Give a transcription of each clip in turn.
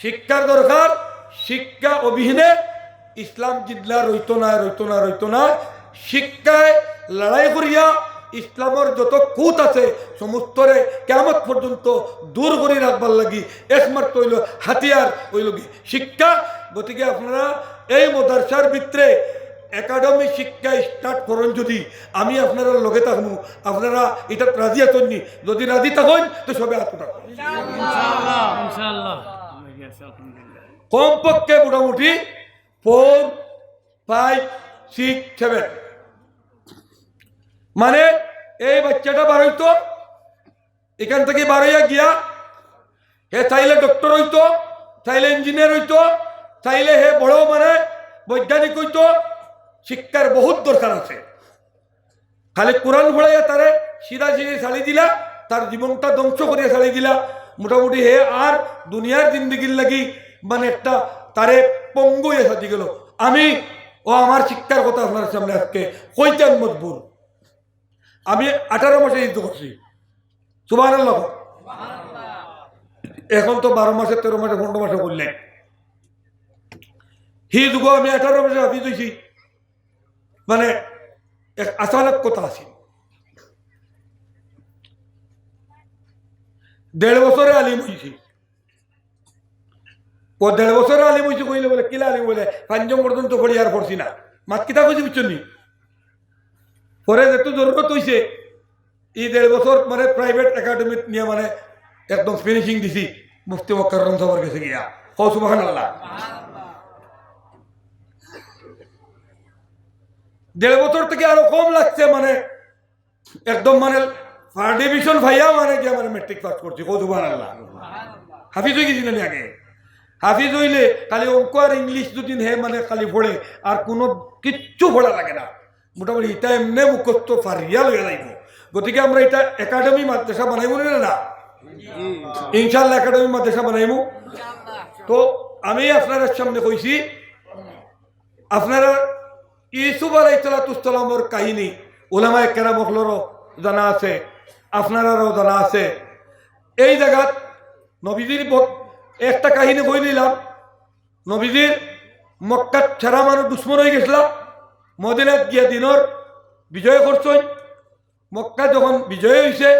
শিক্ষার দরকার শিক্ষা অবিহীনে ইসলাম জিদলা রইত না রইত না রইত না শিক্ষায় লড়াই করিয়া ইসলামের যত কুত আছে সমস্তরে কেমত পর্যন্ত দূর করে রাখবার লাগি একমাত্র হইল হাতিয়ার হইল শিক্ষা। গতিকে আপনারা এই মদারসার ভিতরে একাডেমি শিক্ষা স্টার্ট করেন যদি আমি আপনারা লগে থাকব আপনারা এটা রাজি আছেন যদি রাজি থাকেন, তো সবে ইনশাআল্লাহ। কমপক্ষে মোটামুটি ফোর, ফাইভ, সিক্স, সেভেন। মানে এই বাচ্চাটা বার হইতো, এখান থেকে বার হইয়া গিয়া হে চাইলে ডক্টর হইতো, চাইলে ইঞ্জিনিয়ার হইতো, চাইলে হে বড় মানে বৈজ্ঞানিক হইতো, শিক্ষার বহুত দরকার আছে। খালি কোরআন পড়াইয়া তারে সিধা সিধি ছাড়ি দিলা, তার জীবনটা ধ্বংস করিয়া ছাড়ি দিলা। মোটামুটি হে আর দুনিয়ার জিন্দগির লাগি মানে একটা তারে পঙ্গু হয়ে সাজি গেল। আমি ও আমার শিক্ষার কথা আপনার সামনে আজকে কইতেন মজবুর। আমি আঠারো মাসে যুদ্ধ করছি। সুবাহ এখন তো বারো মাসে তেরো মাসে পনেরো মাসে করলেন। হি যুগ আমি আঠারো মাসে হাফিজ হয়েছি মানে এক আচানক কথা আছে। দেড় বছরে আলিম হয়েছি ও দেড় বছরে আলিম হয়েছি কইলে বলে, কিলা আলিম বলে পাঞ্চম পর্যন্ত পড়ি আর পড়ছি না। মাত কিতা কইছি নি? পরে যেহেতু জরুরত হয়েছে এই দেড় বছর মানে প্রাইভেট একাডেমিত নিয়ে মানে একদম ফিনিশিং দিছি, মুফতি মক্কারম সবার কাছে গিয়া। হৌ সুবাহ আল্লাহ দেড় বছর থেকে আরও কম লাগছে মানে একদম মানে ফার্স্ট ডিভিশন ভাইয়া মানে গিয়া মানে মেট্রিক পাস করছি? কৌতুবান আল্লাহ? হাফিজ হয়ে গেছিলেন আগে। হাফিজ হইলে খালি অঙ্ক আর ইংলিশ দুদিন হে মানে খালি পড়ে আর কোনো কিচ্ছু পড়া লাগে না। মোটামুটি এটা এমনি মুখস্থ ফারিয়া লইয়া লাগবে গতিকে আমরা এটা একাডেমি মাদ্রাসা বানাইব না না? ইনশাল্লাহ একাডেমি মাদ্রাসা বানাইব। তো আমি আপনার সামনে কইছি, আপনারা ইসুফ আলাইসালাতুসালামর কাহিনী ওলামায় কেরামখলরও জানা আছে। আপনারারও জানা আছে। এই জায়গাত নবীজির একটা কাহিনী বই নিলাম নবীজির মক্কাত ছাড়া মানুষ দুশ্মন হয়ে গেছিল। মদিনাত গিয়া দিনর বিজয় করছেন মক্কা যখন বিজয় হয়েছে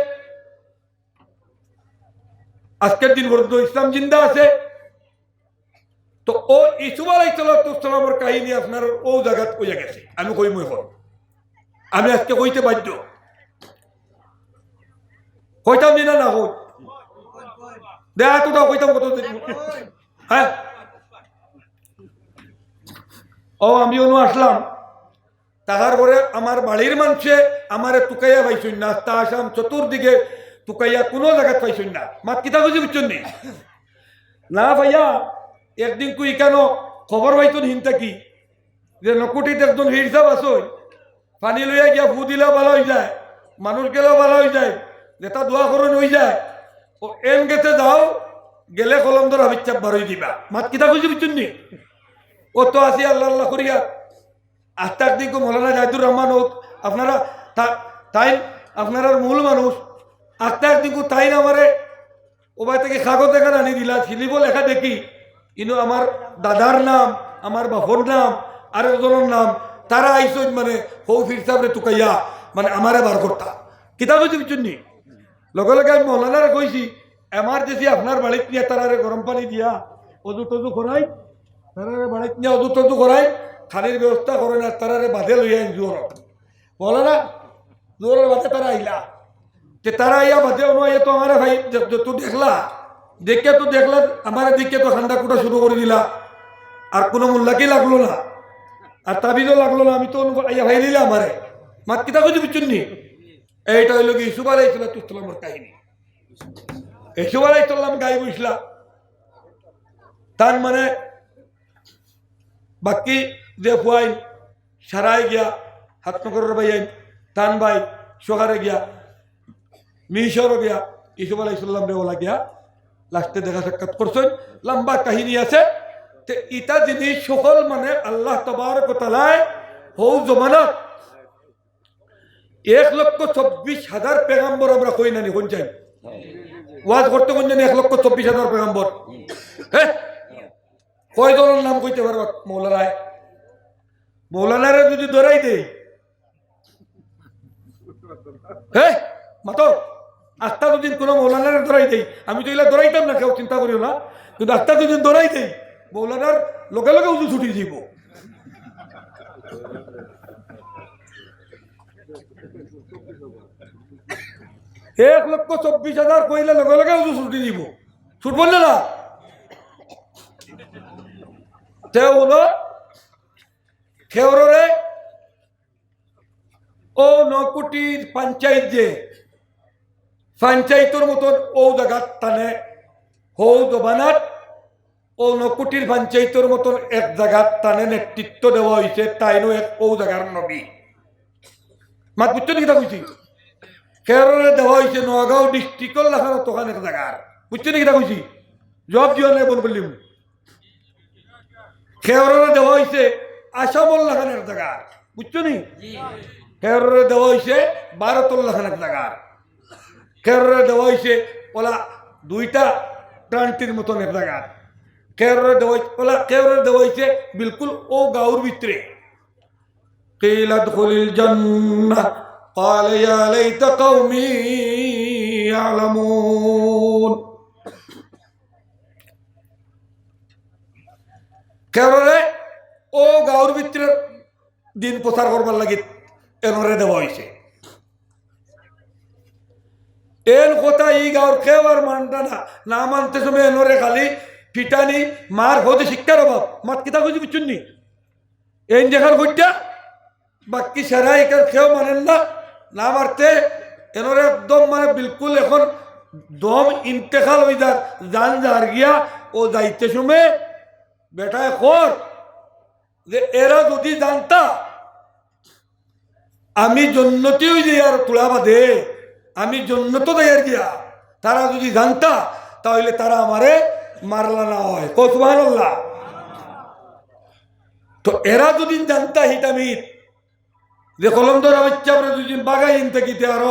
আজকের দিন পর্যন্ত ইসলাম জিন্দা আছে। তো ও ইসুফ আলাইসালামের কাহিনী আপনার ও জায়গাত কইয়া গেছে। আমি কইমই এখন আমি আজকে কইতে বাধ্য। কইতাম নি না কই দেখা তো কইতাম কত দিন। হ্যাঁ ও আমি অনু আসলাম তাহার পরে আমার বাড়ির মানুষে আমারে টুকাইয়া পাইছুন না তা আসাম চতুর্দিকে টুকাইয়া কোনো জায়গাত পাইছুন না মাত কিতা বুঝি বুঝছেন নি না ভাইয়া একদিন কুই কেন খবর পাইতো হিনতা কি যে নকুটিতে একজন হিরসাব আসই পানি লইয়া গিয়া ফু দিলেও ভালো হয়ে যায় মানুষ গেলেও ভালো হয়ে যায় যেটা দোয়া করুন হয়ে যায়। ও এন গেছে যাও, গেলে কলম ধর হাবিচাপ বারোই দিবা। মাত কিতা খুঁজি বুঝছেন নি? ও তো আসি আল্লাহ আল্লাহ করিয়া। আস্তাক দিক মৌলানা জাহিদুর রহমান হোক, আপনারা তাই আপনারা মূল মানুষ। আস্তাক দিক তাই আমারে ওবাই থেকে কাগজ এখান আনি দিলা শিলিব লেখা দেখি। কিন্তু আমার দাদার নাম, আমার বাপর নাম আর একজনের নাম, তারা আইসন মানে হৌ ফিরসাবরে তুকাইয়া মানে আমারে বার করতা কিতাব হয়েছে বুঝছেন লগে লগে আমি মৌলানারে কইছি এমার্জেন্সি আপনার বাড়িত নিয়ে তারারে গরম পানি দিয়া, অজু টজু করাই তারারে বাড়িত নিয়ে অজু টজু করাই খালির ব্যবস্থা করেন আর তারারে বাঁধে লইয়া জোর বলো না জোরের বাঁধে তারা আইলা তে তারা ইয়া বাদে অনু আইয়া তো আমার ভাই যত দেখলা দেখে তো দেখলা আমার দিকে তো ঠান্ডা কুটা শুরু করে দিলা। আর কোনো মূল্যাকে লাগল না। আর তাবিজও লাগল না আমি তো আইয়া ভাই দিলা আমারে মাত কিতা কিছু বুঝছেন নি এইটা হইল কি, ইসুফ আলাইসাল্লাম তুসলামের কাহিনী। ইসুফ আলাইসাল্লাম গাই বুঝলা তার মানে বাকি যে ফুয়াইন, সারাই গিয়া, হাত নকরের ভাই তান ভাই সোহারে গিয়া, মিশরও গিয়া, ইসুফ আলাইসাল্লাম রে ওলা গিয়া লাস্টে দেখা সাক্ষাৎ করছেন। লম্বা কাহিনী আছে। ইটা জিনিস সকল মানে আল্লাহ তবারক তালায় হৌ জমানত। এক লক্ষ চব্বিশ হাজার পেগাম্বর আমরা কই নানি, কোন চাই? ওয়াজ করতে কোন জানি এক লক্ষ চব্বিশ হাজার পেগাম্বর। হ্যাঁ কয়জনের নাম কইতে পারবা মৌলানায়? মৌলানারে যদি ধরাই দেই। হ্যাঁ মাতো দুদিন কোনো মৌলানারে ধরাই দেই। আমি তো এগুলা ধরাইতাম না, কেউ চিন্তা করিও না। কিন্তু আস্তা দুদিন ধরাই দেই, মৌলানার লগে লগে উজু ছুটি দিব। এক লক্ষ চব্বিশ হাজার কইলে লগে লগে উজু ছুটি দিব। ছুটব না তেও হলো খেওরে ও নকুটির পঞ্চায়েত যে, পঞ্চায়েতর মতন ও জায়গাত টানে। হৌ দবানাত ও নকুটির পঞ্চায়েতর মতন এক জায়গাত টানে নেতৃত্ব দেওয়া হয়েছে তাইনো এক ও জায়গার নবী। মাত বুঝছ নি কিতা কইছি খেররে দেওয়া হয়েছে নগাঁও ডিস্ট্রিক্টর লাখানো তখন এক জায়গার বুঝছো নি কিতা কইছি জবাব দিও না বল বললিম খেররে দেওয়া হয়েছে আসামল লাখানের জায়গার বুঝছো নি খেররে দেওয়া হয়েছে ভারতর লাখানের জায়গার খেররে দেওয়া হয়েছে ওলা দুইটা প্রান্তির মতন এক জায়গার খেররে দেওয়া হয়েছে ওলা খেররে দেওয়া হয়েছে বিলকুল ও গাঁর ভিতরে قيل ادخل الجنة قال يا ليت قومي يعلمون কেরলে ও গাঁর ভিতরে দিন প্রচার করবার লাগি এনরে দেওয়া হয়েছে এন কথা ই গাঁর কেউ আর মানটা না না মানতে সময় এনরে খালি পিটানি মার হতে শিক্ষার অভাব মাত কিতা খুঁজি বুঝছুন নি এন যেখান ঘুরটা বাকি সারা এখান কেউ মানেন না না মারতে এনরে একদম মানে বিলকুল এখন দম ইন্তেকাল হয়ে যার জান যার গিয়া, ও যাইতে সময় বেটায় খর যে এরা যদি জানতা, আমি জন্নতি হয়ে যাই আর তুলা বাদে, আমি জন্নত দেয়ার গিয়া তারা যদি জানতা, তাহলে তারা আমারে মারলা না হয়। কসমান তো এরা যদি জানতা হিতামিত যে কলম ধরা বাচ্চা আমরা দুদিন বাগাই ইনতে গিতে আরও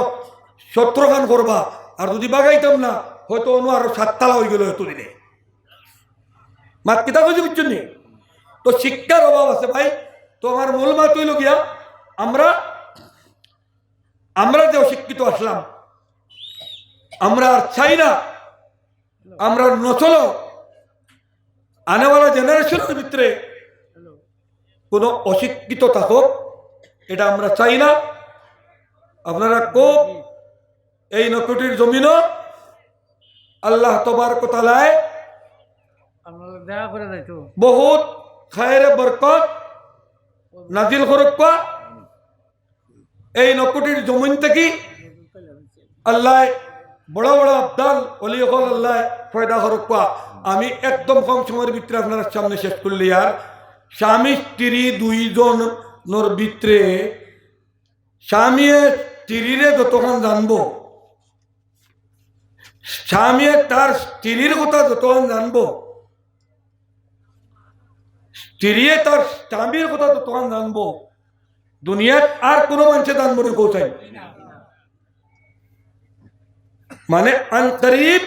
সত্তর খান করবা। আর যদি বাগাইতাম না, হয়তো অনু আরও সাততালা হয়ে গেল এতদিনে। মাত কিতা বুঝি বুঝছেন? তো শিক্ষার অভাব আছে ভাই। তো আমার মূল মাত হইল গিয়া, আমরা আমরা যে অশিক্ষিত আসলাম, আমরা আর চাই না, আমরা নচল। আনেওয়ালা জেনারেশনের ভিতরে কোনো অশিক্ষিত থাকুক এটা আমরা চাই না। আপনারা খুব এই নকুটির জমিনও আল্লাহ তবার কোতালায় বহুত খায়ের বরকত নাজিল খরক্কা এই নকুটির জমিন থেকে আল্লাহ বড় বড় আবদাল অলি হল আল্লাহ ফয়দা খরক্কা আমি একদম কম সময়ের ভিতরে আপনার সামনে শেষ করলি আর। স্বামী স্ত্রী দুইজন নর ভিতরে স্বামীয়ে স্ত্রীরে যতক্ষণ জানব, স্বামীয়ে তার স্ত্রীর কথা যতক্ষণ জানব, স্ত্রীয়ে তার স্বামীর কথা তখন জানব দুনিয়ার আর কোনো মানুষে জানব না কোথায়। মানে আন্তরিব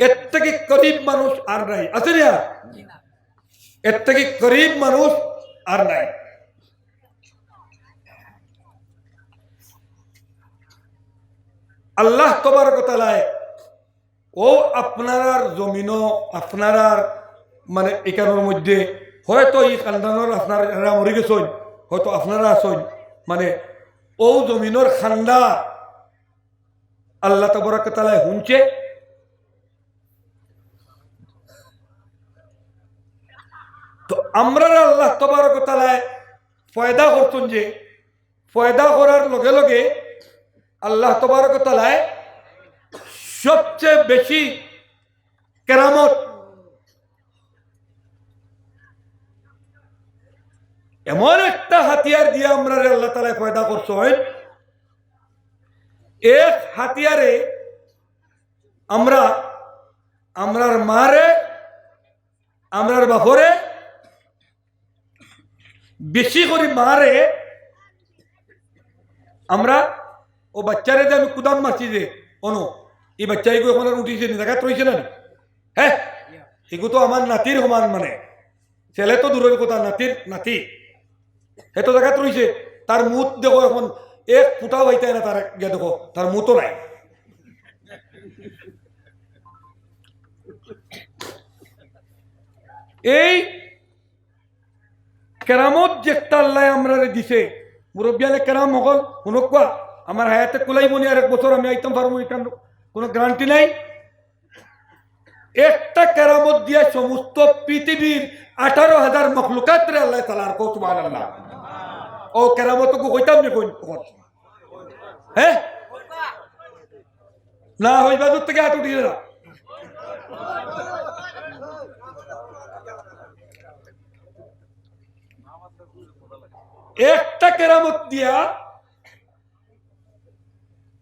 এর থেকে করিব মানুষ আর নাই। আছে না। এর থেকে করিব মানুষ আর নাই। আল্লাহ তোমার কথা লাই ও আপনার জমিনও আপনার মানে এখানের মধ্যে, হয়তো এই খানদানোর আপনার এরা মরে গেছেন, হয়তো আপনারা আছেন মানে ও জমিনের খান্দা আল্লাহ তবরকতালায় শুনছে তো আমরা আল্লাহ তবরকতালায় ফয়দা করতেন যে, ফয়দা করার লগে লগে আল্লাহ তবরকতালায় সবচেয়ে বেশি কেরামত। এমন একটা হাতিয়ার দিয়ে আমরা আল্লাহ তালা পয়দা করছ এক হাতিয়ারে আমরা, আমরার মারে, আমরার বাপরে বেশি করে মারে, আমরা, ও বাচ্চারে যে আমি কুদাম মারছি যে, অনু, এই বাচ্চাইগু এখন আর উঠিছে নি দেখাত রয়েছে না? হ্যাঁ হিগু তো আমার নাতির সমান মানে। ছেলে তো দূরের কথা, নাতির, নাতি। সেইটো জায়গাত রয়েছে তার মুখ দেখো এখন, এক ফুটাও হইতে না তার গিয়ে দেখো, তার মুতো নাই। এই কেরামত যে একটা আল্লাহ আমরা দিছে। মুরব্বিয়ালে কেরাম মগল শুনক কোয়া আমার হায়াতে কুলাই মনি আর এক বছর আমি আইতাম পারব এখান কোনো গ্যারান্টি নাই। একটা কেরামত দিয়ে সমস্ত পৃথিবীর আঠারো হাজার মখলুকাত রে আল্লাহ তালার কৌতুমান আল্লাহ ও কেরামত কইতাম নি কই হ্যাঁ না হইবা দূর থেকে হাত উঠিয়ে না। একটা কেরামত দিয়া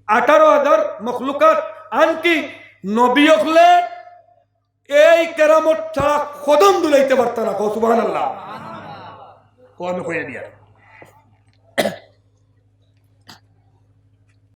আঠারো হাজার মখলুকাত। আনকি নবী হলে এই কেরামত ছাড়া কদম দুলাইতে পারত না কৌসুবান আল্লাহ আমি কইয়া দিয়া।